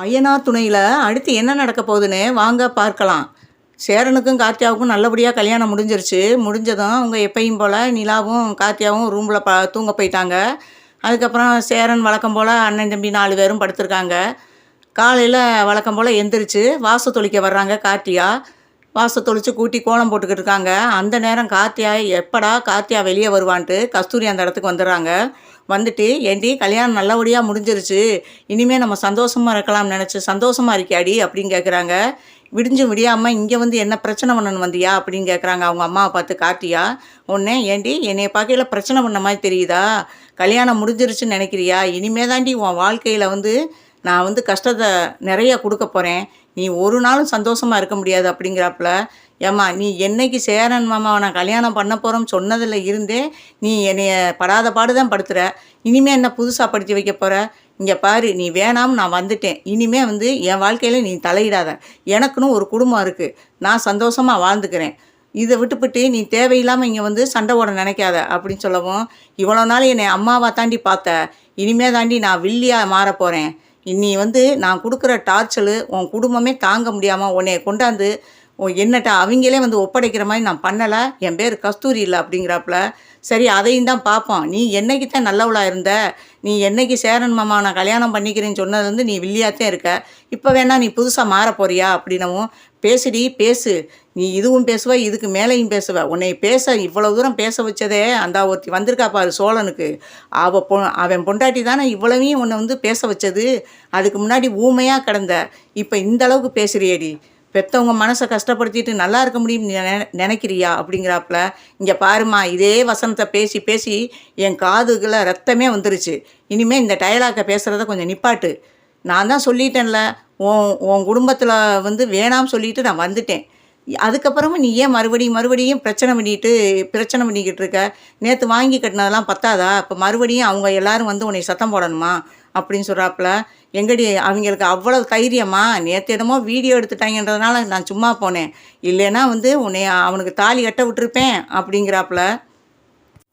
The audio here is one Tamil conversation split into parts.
ஐயனார் துணையில் அடுத்து என்ன நடக்க போகுதுன்னு வாங்க பார்க்கலாம். சேரனுக்கும் கார்த்தியாவுக்கும் நல்லபடியாக கல்யாணம் முடிஞ்சிருச்சு. முடிஞ்சதும் அவங்க எப்பயும் போல் நிலாவும் கார்த்தியாவும் ரூமில் ப தூங்க போயிட்டாங்க. அதுக்கப்புறம் சேரன் வழக்கம் போல் அண்ணன் தம்பி நாலு பேரும் படுத்திருக்காங்க. காலையில் வழக்கம் போல் எந்திரிச்சு வாச தொளிக்க வர்றாங்க கார்த்தியா. வாச தொளிச்சு கூட்டி கோலம் போட்டுக்கிட்டு இருக்காங்க. அந்த நேரம் கார்த்தியா எப்படா கார்த்தியா வெளியே வருவான்ட்டு கஸ்தூரி அந்த இடத்துக்கு வந்துடுறாங்க. வந்துட்டு ஏண்டி கல்யாணம் நல்லபடியாக முடிஞ்சிருச்சு. இனிமேல் நம்ம சந்தோஷமாக இருக்கலாம்னு நினச்சி சந்தோஷமாக இருக்கியாடி? அப்படின்னு கேட்குறாங்க விடிஞ்சு விடியாமல் இங்கே வந்து என்ன பிரச்சனை பண்ணணும் வந்தியா? அப்படின்னு கேட்குறாங்க அவங்க அம்மாவை பார்த்து கார்த்தியா உடனே ஏண்டி என்னைய பார்க்கையில் பிரச்சனை பண்ண மாதிரி தெரியுதா? கல்யாணம் முடிஞ்சிருச்சுன்னு நினைக்கிறியா? இனிமே தாண்டி உன் வாழ்க்கையில் வந்து நான் வந்து கஷ்டத்தை நிறைய கொடுக்க போகிறேன் நீ ஒரு நாளும் சந்தோஷமாக இருக்க முடியாது அப்படிங்கிறாப்புல. ஏம்மா நீ என்னைக்கு சேரன் மாமாவை நான் கல்யாணம் பண்ண போகிறோம் சொன்னதில் இருந்தே நீ என்னைய படாத பாடு தான் படுத்துகிற இனிமேல் என்ன புதுசாக படுத்தி வைக்க போகிற இங்கே பாரு நீ வேணாம் நான் வந்துட்டேன். இனிமேல் வந்து என் வாழ்க்கையில் நீ தலையிடாத. எனக்குன்னு ஒரு குடும்பம் இருக்குது நான் சந்தோஷமாக வாழ்ந்துக்கிறேன். இதை விட்டுப்பட்டு நீ தேவையில்லாமல் இங்கே வந்து சண்டை ஓட நினைக்காத அப்படின்னு சொல்லவும் இவ்வளோ நாள் என்னை அம்மாவை தாண்டி பார்த்த. இனிமே தாண்டி நான் வில்லியாக மாற போகிறேன் இன்னி வந்து நான் கொடுக்குற டார்ச்சலு உன் குடும்பமே தாங்க முடியாமல் உன்னை கொண்டாந்து ஓ என்னட்ட அவங்களே வந்து ஒப்படைக்கிற மாதிரி நான் பண்ணலை என் பேர் கஸ்தூரி இல்லை அப்படிங்கிறாப்புல. சரி அதையும் தான் பார்ப்போம். நீ என்னைக்கு தான் நல்லவளாக இருந்த? நீ என்னைக்கு சேரன் மாமா நான் கல்யாணம் பண்ணிக்கிறேன்னு சொன்னதுலேருந்து நீ வில்லியாத்தான் இருக்க. இப்போ வேணா நீ புதுசாக மாற போறியா அப்படின்னவும் பேசுடி பேசு. நீ இதுவும் பேசுவ இதுக்கு மேலேயும் பேசுவ. உன்னை பேச இவ்வளோ தூரம் பேச வச்சதே அந்த ஒருத்தி வந்திருக்கா பாரு சோழனுக்கு. அவ பொ அவன் பொண்டாட்டி தானே இவ்வளவையும் உன்னை வந்து பேச வச்சது. அதுக்கு முன்னாடி ஊமையாக கிடந்த. இப்போ இந்த அளவுக்கு பேசுறியடி. பெற்றவங்க மனசை கஷ்டப்படுத்திட்டு நல்லா இருக்க முடியும் நினைக்கிறியா? அப்படிங்கிறாப்புல இங்கே பாருமா இதே வசனத்தை பேசி பேசி என் காதுகளை ரத்தமே வந்துருச்சு. இனிமேல் இந்த டயலாக்கை பேசுகிறத கொஞ்சம் நிப்பாட்டு. நான் தான் சொல்லிட்டேன்ல உன் உன் குடும்பத்தில் வந்து வேணாம் சொல்லிட்டு நான் வந்துட்டேன். அதுக்கப்புறமும் நீ ஏன் மறுபடியும் மறுபடியும் பிரச்சனை பண்ணிட்டு பிரச்சனை பண்ணிக்கிட்டு இருக்க? நேற்று வாங்கி கட்டினதெல்லாம் பத்தாதா? இப்போ மறுபடியும் அவங்க எல்லாரும் வந்து உன்னை சத்தம் போடணுமா? அப்படின்னு சொல்கிறாப்புல எங்கடி அவங்களுக்கு அவ்வளோ தைரியமா? நேற்று என்னமோ வீடியோ எடுத்துட்டாங்கன்றதுனால நான் சும்மா போனேன். இல்லைன்னா வந்து உன்னை அவனுக்கு தாலி கட்ட விட்டுருப்பேன் அப்படிங்கிறாப்புல.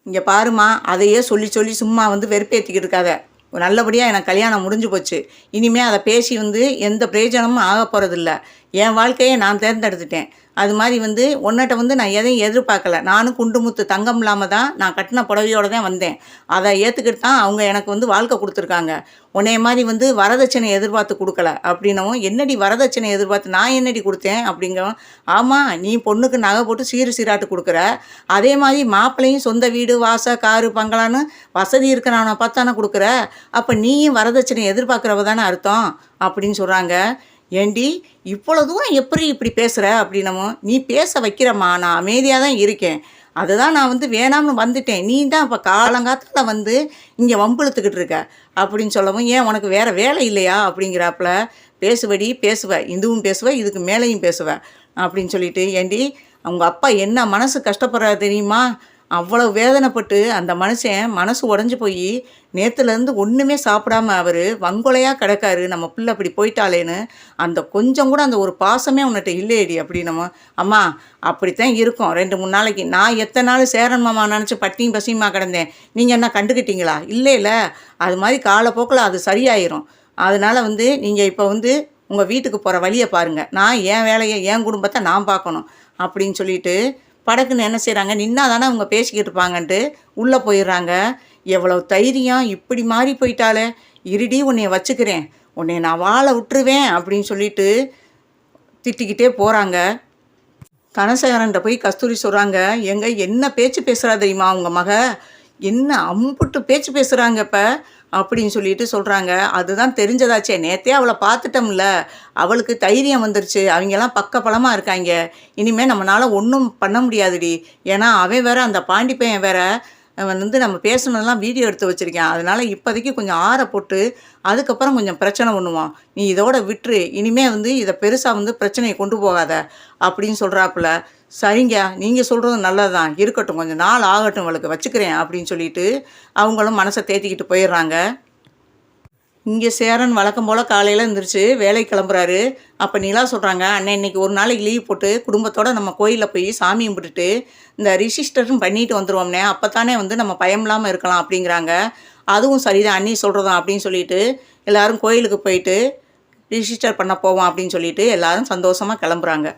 இங்கே பாருமா அதையே சொல்லி சொல்லி சும்மா வந்து வெறுப்பேற்றிக்கிட்டு இருக்காத. நல்லபடியாக எனக்கு கல்யாணம் முடிஞ்சு போச்சு. இனிமேல் அதை பேசி வந்து எந்த பிரயோஜனமும் ஆக போகிறதில்ல என் வாழ்க்கையை நான் தேர்ந்தெடுத்துட்டேன். அது மாதிரி வந்து உன்னிட்ட வந்து நான் எதையும் எதிர்பார்க்கல. நானும் குண்டுமுத்து தங்கம் இல்லாமல் தான் நான் கட்டின புடவையோடு தான் வந்தேன். அதை ஏற்றுக்கிட்டு தான் அவங்க எனக்கு வந்து வாழ்க்கை கொடுத்துருக்காங்க. உன்னைய மாதிரி வந்து வரதட்சணை எதிர்பார்த்து கொடுக்கல அப்படின்னவும் என்னடி வரதட்சணை எதிர்பார்த்து நான் என்னடி கொடுத்தேன் அப்படிங்கவும் ஆமாம் நீ பொண்ணுக்கு நகை போட்டு சீரு சீராட்டு கொடுக்குற. அதே மாதிரி மாப்பிள்ளையும் சொந்த வீடு வாச காரு பங்களான்னு வசதி இருக்கிறவனை பார்த்தானே கொடுக்குற. அப்போ நீயும் வரதட்சணை எதிர்பார்க்குறவ தானே அர்த்தம் அப்படின்னு சொல்கிறாங்க ஏண்டி இவ்வளோ தூரம் எப்படி இப்படி பேசுகிற அப்படின்னமோ நீ பேச வைக்கிறம்மா நான் அமைதியாக தான் இருக்கேன். அதுதான் நான் வந்து வேணாம்னு வந்துட்டேன். நீ தான் இப்போ காலங்காலத்தில் வந்து இங்கே வம்புழுத்துக்கிட்டு இருக்க. அப்படின்னு சொல்லவும் ஏன் உனக்கு வேறு வேலை இல்லையா? அப்படிங்கிறாப்புல பேசுவடி பேசுவேன் இதுவும் பேசுவேன் இதுக்கு மேலேயும் பேசுவ. அப்படின்னு சொல்லிட்டு ஏண்டி அவங்க அப்பா என்ன மனசு கஷ்டப்படுறா தெரியுமா? அவ்வளோ வேதனைப்பட்டு அந்த மனுஷன் மனசு உடஞ்சி போய் நேற்றுலேருந்து ஒன்றுமே சாப்பிடாம அவர் வங்கொலையாக கிடக்காரு. நம்ம பிள்ளை அப்படி போயிட்டாளேன்னு அந்த கொஞ்சம் கூட அந்த ஒரு பாசமே உன்கிட்ட இல்லையடி அப்படின்னமோ அம்மா அப்படித்தான் இருக்கும். ரெண்டு மூணு நாளைக்கு நான் எத்தனை நாள் சேரன் மாமா நினச்சி பட்டியும் பசியுமா கிடந்தேன்? நீங்கள் என்ன கண்டுக்கிட்டீங்களா இல்லை இல்லை. அது மாதிரி காலப்போக்கில் அது சரியாயிரும். அதனால் வந்து நீங்கள் இப்போ வந்து உங்கள் வீட்டுக்கு போகிற வழியை பாருங்கள் நான் என் வேலையை என் குடும்பத்தை நான் பார்க்கணும். அப்படின்னு சொல்லிட்டு படக்குன்னு என்ன செய்கிறாங்க நின்னா தானே அவங்க பேசிக்கிட்டு இருப்பாங்கன்ட்டு உள்ளே போயிடுறாங்க எவ்வளோ தைரியம் இப்படி மாறி போயிட்டாலே இருடி உன்னைய வச்சுக்கிறேன். உன்னை நான் வாழ விட்டுருவேன் அப்படின்னு சொல்லிட்டு திட்டிக்கிட்டே போகிறாங்க கனசேகரன்ட்ட போய் கஸ்தூரி சொல்கிறாங்க எங்க என்ன பேச்சு பேசுகிறா தெரியுமா உங்கள் மக? என்ன அம்புட்டு பேச்சு பேசுகிறாங்க இப்போ? அப்படின்னு சொல்லிட்டு சொல்கிறாங்க அதுதான் தெரிஞ்சதாச்சே. நேத்தே அவளை பார்த்துட்டோம்ல. அவளுக்கு தைரியம் வந்துருச்சு. அவங்கெல்லாம் பக்கபலமாக இருக்காங்க. இனிமேல் நம்மளால் ஒன்றும் பண்ண முடியாதுடி. ஏன்னா அவன் வேற அந்த பாண்டி பையன் வேற வந்து நம்ம பேசுனதெல்லாம் வீடியோ எடுத்து வச்சுருக்கேன். அதனால் இப்போதைக்கு கொஞ்சம் ஆற போட்டு அதுக்கப்புறம் கொஞ்சம் பிரச்சனை பண்ணுவான். நீ இதோட விட்டுரு. இனிமேல் வந்து இதை பெருசாக வந்து பிரச்சனையை கொண்டு போகாத. அப்படின்னு சொல்கிறாப்புல சரிங்க நீங்கள் சொல்கிறது நல்லது தான் இருக்கட்டும் கொஞ்சம் நாள் ஆகட்டும் அவளுக்கு வச்சுக்கிறேன் அப்படின்னு சொல்லிட்டு அவங்களும் மனசை தேத்திக்கிட்டு போயிடுறாங்க. இங்கே சேரன் வழக்கம் போல் காலையில் எழுந்திரிச்சு வேலைக்கு கிளம்புறாரு. அப்போ நிலா சொல்கிறாங்க அண்ணன் இன்னைக்கு ஒரு நாளைக்கு லீவ் போட்டு குடும்பத்தோடு நம்ம கோயிலில் போய் சாமி கும்பிட்டுட்டு இந்த ரிஜிஸ்டரும் பண்ணிட்டு வந்துடுவோம்னே அப்போ தானே வந்து நம்ம பயம் இல்லாமல் இருக்கலாம் அப்படிங்கிறாங்க. அதுவும் சரிதான் அண்ணி சொல்கிறதான் அப்படின்னு சொல்லிட்டு எல்லாரும் கோயிலுக்கு போயிட்டு ரிஜிஸ்டர் பண்ண போவோம் அப்படின்னு சொல்லிட்டு எல்லாரும் சந்தோஷமாக கிளம்புறாங்க.